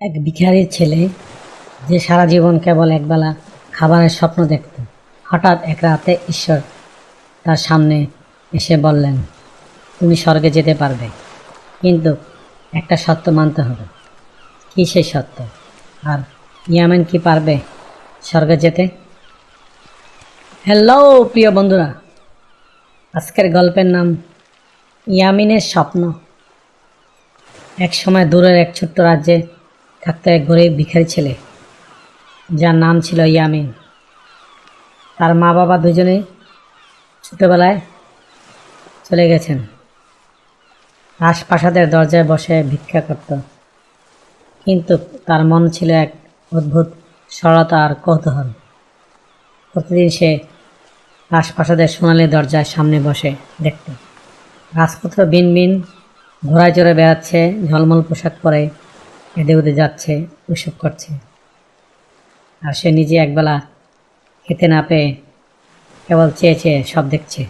এক ভিখারির ছেলে যে সারা জীবন কেবল একবেলা খাবারের স্বপ্ন দেখত। হঠাৎ এক রাতে ঈশ্বর তার সামনে এসে বললেন, তুমি স্বর্গে যেতে পারবে, কিন্তু একটা সত্য মানতে হবে। কী সেই সত্য? আর ইয়ামেন কি পারবে স্বর্গে যেতে? হ্যালো, প্রিয় বন্ধুরা, আজকের গল্পের নাম ইয়ামিনের স্বপ্ন। এক সময় দূরের এক ছোট্ট রাজ্যে থাকতো এক গরিব ভিখারি ছেলে, যার নাম ছিল ইয়ামিন। তার মা বাবা দুজনে ছোটোবেলায় চলে গেছেন। রাজপ্রাসাদের দরজায় বসে ভিক্ষা করত। কিন্তু তার মন ছিল এক অদ্ভুত সরলতা আর কৌতূহল। প্রতিদিন সে রাজপ্রাসাদের সোনালি দরজার সামনে বসে দেখত। রাজপুত্র বিন বিন ঘোড়ায় চড়ে বেড়াচ্ছে, ঝলমল পোশাক পরে এদে উদে যাচ্ছে ওইসব করছে। আর সে নিজে একবেলা খেতে না পেয়ে কেবল চেয়ে চেয়ে সব দেখছে।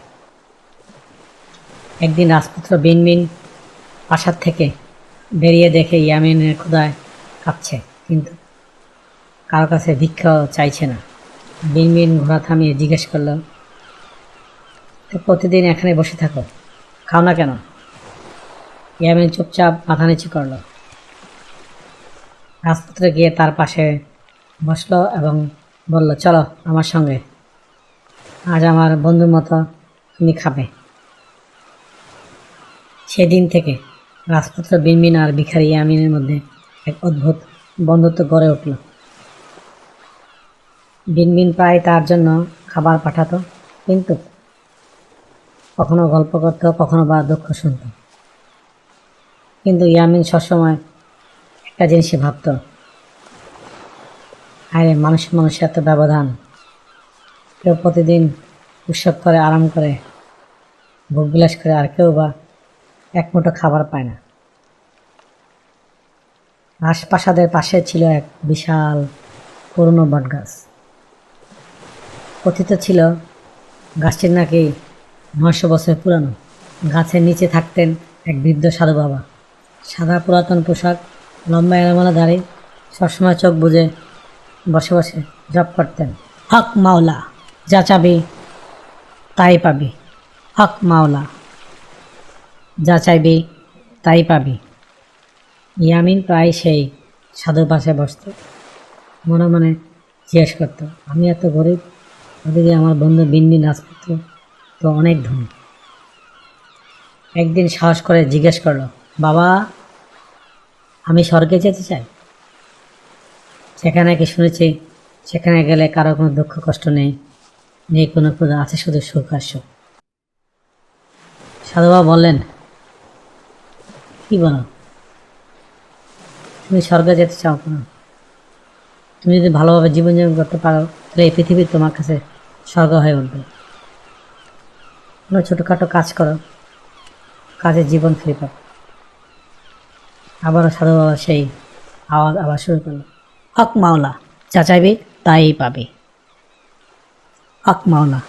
একদিন রাজপুত্র বিন বিন প্রাসাদ থেকে বেরিয়ে দেখে ইয়ামিনের ক্ষুদায় কাঁপছে, কিন্তু কারও কাছে ভিক্ষাও চাইছে না। বিন বিন ঘোড়া থামিয়ে জিজ্ঞেস করল প্রতিদিন এখানে বসে থাকো, খাও না কেন? ইয়ামিন চুপচাপ মাথা নিচু করল। রাজপুত্র গিয়ে তার পাশে বসল এবং বলল, চলো আমার সঙ্গে। আজ আমার বন্ধুর মতো তুমি খাবে। সেদিন থেকে রাজপুত্র বিনবিন আর ভিখারি ইয়ামিনের মধ্যে এক অদ্ভুত বন্ধুত্ব গড়ে উঠল। বিনবিন প্রায় তার জন্য খাবার পাঠাতো, কিন্তু কখনো গল্প করত, কখনো বা দুঃখ শুনত। কিন্তু ইয়ামিন সবসময় একটা জিনিসই ভাবত আরে মানুষ মানুষের এত ব্যবধান। কেউ প্রতিদিন উৎসব করে, আরাম করে, ভোগ বিলাস করে, আর কেউ বা এক মুঠো খাবার পায় না। রাজপ্রাসাদের পাশে ছিল এক বিশাল পুরনো বটগাছ। কথিত ছিল গাছটির নাকি নয়শো বছর পুরানো। গাছের নিচে থাকতেন এক বৃদ্ধ সাধু বাবা। সাদা পুরাতন পোশাক লম্বা এলোমেলো দাড়ি সবসময় চোখ বুজে বসে বসে জব করতেন। হক মাওলা, যা চাবি তাই পাবি। হক মাওলা, যা চাইবি তাই পাবি। ইয়ামিন প্রায় সেই সাধু পাশে বসত। মনে মনে জিজ্ঞেস করতো, আমি এত গরিব, ওদিকে আমার বন্ধু বিনবিন রাজপুত্র তো অনেক ধনী? একদিন সাহস করে জিজ্ঞেস করল, বাবা আমি স্বর্গে যেতে চাই? সেখানে কি শুনেছি, সেখানে গেলে কারও কোনো দুঃখ, কষ্ট নেই। নেই কোনো ক্ষুধা, আছে শুধু সুখ আর সুখ। সাধুবাবা বললেন, কি বলো? তুমি স্বর্গে যেতে চাও কেন? তুমি যদি ভালোভাবে জীবনযাপন করতে পারো, তাহলে এই পৃথিবী তোমার কাছে স্বর্গ হয়ে উঠবে। কোনো ছোটোখাটো কাজ করো, কাজে জীবন ফিরে পাবে। আবারও সাধু বাবা সেই আওয়াজ আবার শুরু করল। হক মাওলা যা চাইবি তাই পাবি। হক মাওলা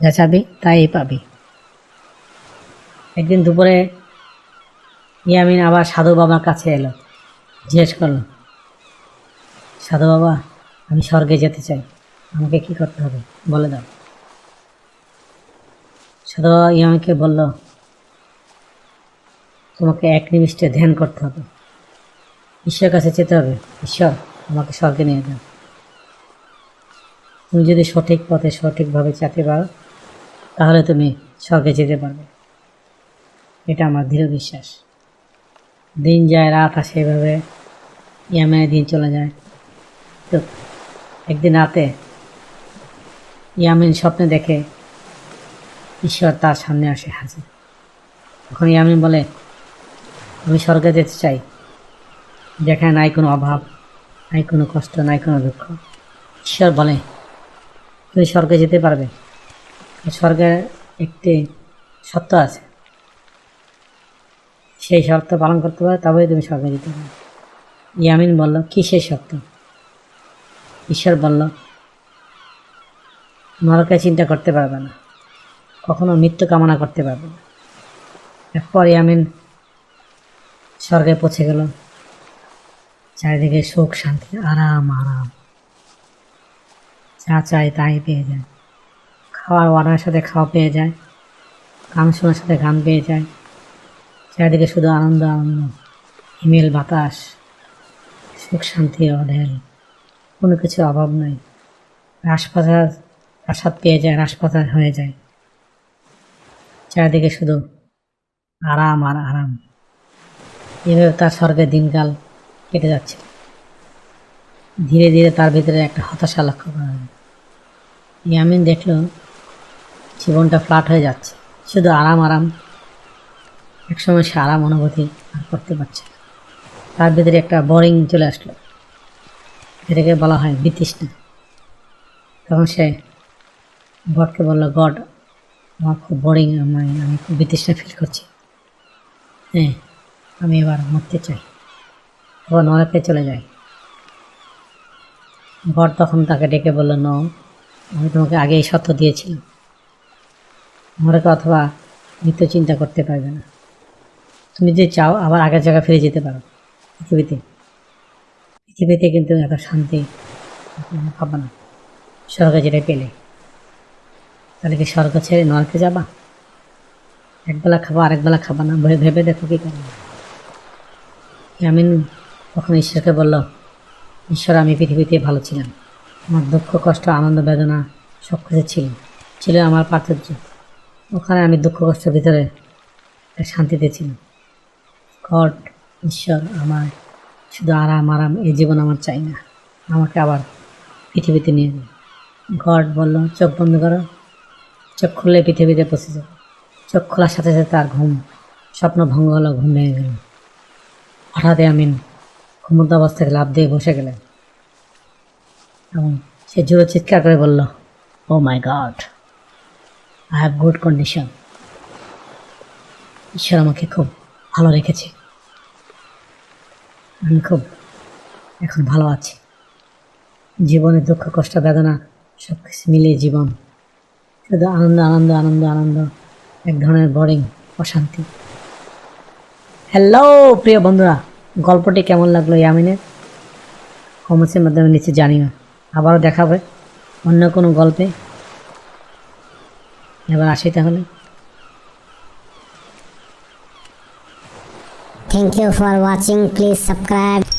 যা চাবি তাই পাবি। একদিন দুপুরে ইয়ামিন আবার সাধু বাবার কাছে এলো, জিজ্ঞেস করল, সাধু বাবা, আমি স্বর্গে যেতে চাই, আমাকে কি করতে হবে? বলে দাও। সাধু বাবা ইয়ামিনকে বলল তোমাকে এক নিমিষ্টে ধ্যান করতে হবে। ঈশ্বরের কাছে যেতে হবে। ঈশ্বর, আমাকে স্বর্গে নিয়ে যাও। তুমি যদি সঠিক পথে সঠিকভাবে চাতে পারো তাহলে তুমি স্বর্গে যেতে পারবে। এটা আমার দৃঢ় বিশ্বাস। দিন যায়, রাত আসে এভাবে। ইয়ামেনে দিন চলে যায়। তো, একদিন রাতে ইয়ামিন স্বপ্নে দেখে ঈশ্বর তার সামনে আসে হাজির। তখন ইয়ামিন বলে আমি স্বর্গে যেতে চাই। যেখানে নাই কোনো অভাব, নাই কোনো কষ্ট, নাই কোনো দুঃখ। ঈশ্বর বলে, তুমি স্বর্গে যেতে পারবে। স্বর্গের একটি সত্য আছে। সেই শর্ত পালন করতে পারো, তবেই তুমি স্বর্গে যেতে পারবে। ইয়ামিন বলল, কী সেই শর্ত? ঈশ্বর বলল, নরকে চিন্তা করতে পারবে না। কখনো মৃত্যু কামনা করতে পারবে না। এরপর ইয়ামিন স্বর্গে পৌঁছে গেল চারিদিকে সুখ, শান্তি, আরাম আরাম। যা চাই তাই পেয়ে যায়। খাওয়ার অর্ডারের সাথে খাওয়া পেয়ে যায়। গান শোনার সাথে গান পেয়ে যায়। চারিদিকে শুধু আনন্দ আনন্দ। হিমেল, বাতাস, সুখ, শান্তি, অঢেল। কোনো কিছু অভাব নাই। রাসপাতার প্রাসাদ পেয়ে যায় রাসপাতার হয়ে যায়। চারিদিকে শুধু আরাম আর আরাম। এভাবে তার স্বর্গের দিনকাল কেটে যাচ্ছে। ধীরে ধীরে তার ভিতরে একটা হতাশা লক্ষ্য করা যায়। ইয়ামিন দেখল জীবনটা ফ্ল্যাট হয়ে যাচ্ছে। শুধু আরাম আরাম, একসময় সে আরাম অনুভূতি আর করতে পারছে। তার ভিতরে একটা বোরিং চলে আসলো। এটাকে বলা হয় বিতৃষ্ণা। তখন সে গডকে বলল, গড, আমার খুব বোরিং আমি আমি খুব বিতৃষ্ণা ফিল করছি। হ্যাঁ আমি এবার মরতে চাই। এবার নরকে চলে যাই গড তখন তাকে ডেকে বলল ন আমি তোমাকে আগেই সত্য দিয়েছিলাম। নরকে অথবা মৃত্যু চিন্তা করতে পারবে না। তুমি যে চাও, আবার আগের জায়গায় ফিরে যেতে পারো। পৃথিবীতে পৃথিবীতে কিন্তু এত শান্তি পাবা না। স্বর্গে যেটা পেলে। তাহলে কি স্বর্গ ছেড়ে নরকে যাবা? একবেলা খাব, আরেকবেলা খাবা না? ভেবে দেখো কি করবে আমিন তখন ঈশ্বরকে বলল, ঈশ্বর, আমি পৃথিবীতে ভালো ছিলাম। আমার দুঃখ, কষ্ট, আনন্দ, বেদনা সব কিছু ছিল। ছিল আমার প্রাচুর্য। ওখানে আমি দুঃখ, কষ্টের ভিতরে শান্তিতে ছিলাম। গড, ঈশ্বর আমার শুধু আরাম আরাম, এই জীবন আমার চাই না। আমাকে আবার পৃথিবীতে নিয়ে যাবে গড বলল, চোখ বন্ধ করো। চোখ খুললে পৃথিবীতে পৌঁছে যাবে চোখ খোলার সাথে সাথে তার ঘুম, স্বপ্ন ভঙ্গ হলো, ঘুম ভেঙে গেল। হঠাৎই আমিন ঘুমন্ত অবস্থা থেকে লাভ দিয়ে বসে গেলেন। এবং সে জোরে চিৎকার করে বলল ও my god I have good condition ঈশ্বর আমাকে খুব ভালো রেখেছে। আমি খুব এখন ভালো আছি। জীবনে দুঃখ, কষ্ট, বেদনা সব কিছু মিলিয়ে জীবন। শুধু আনন্দ আনন্দ আনন্দ আনন্দ, এক ধরনের বোরিং অশান্তি। হ্যালো প্রিয় বন্ধুরা। গল্পটি কেমন লাগল ইয়ামিনের? কমেন্টসের মাধ্যমে নিচে না আবারও দেখাবে অন্য কোনো গল্পে। এবার আসি তাহলে। Thank you for watching please subscribe.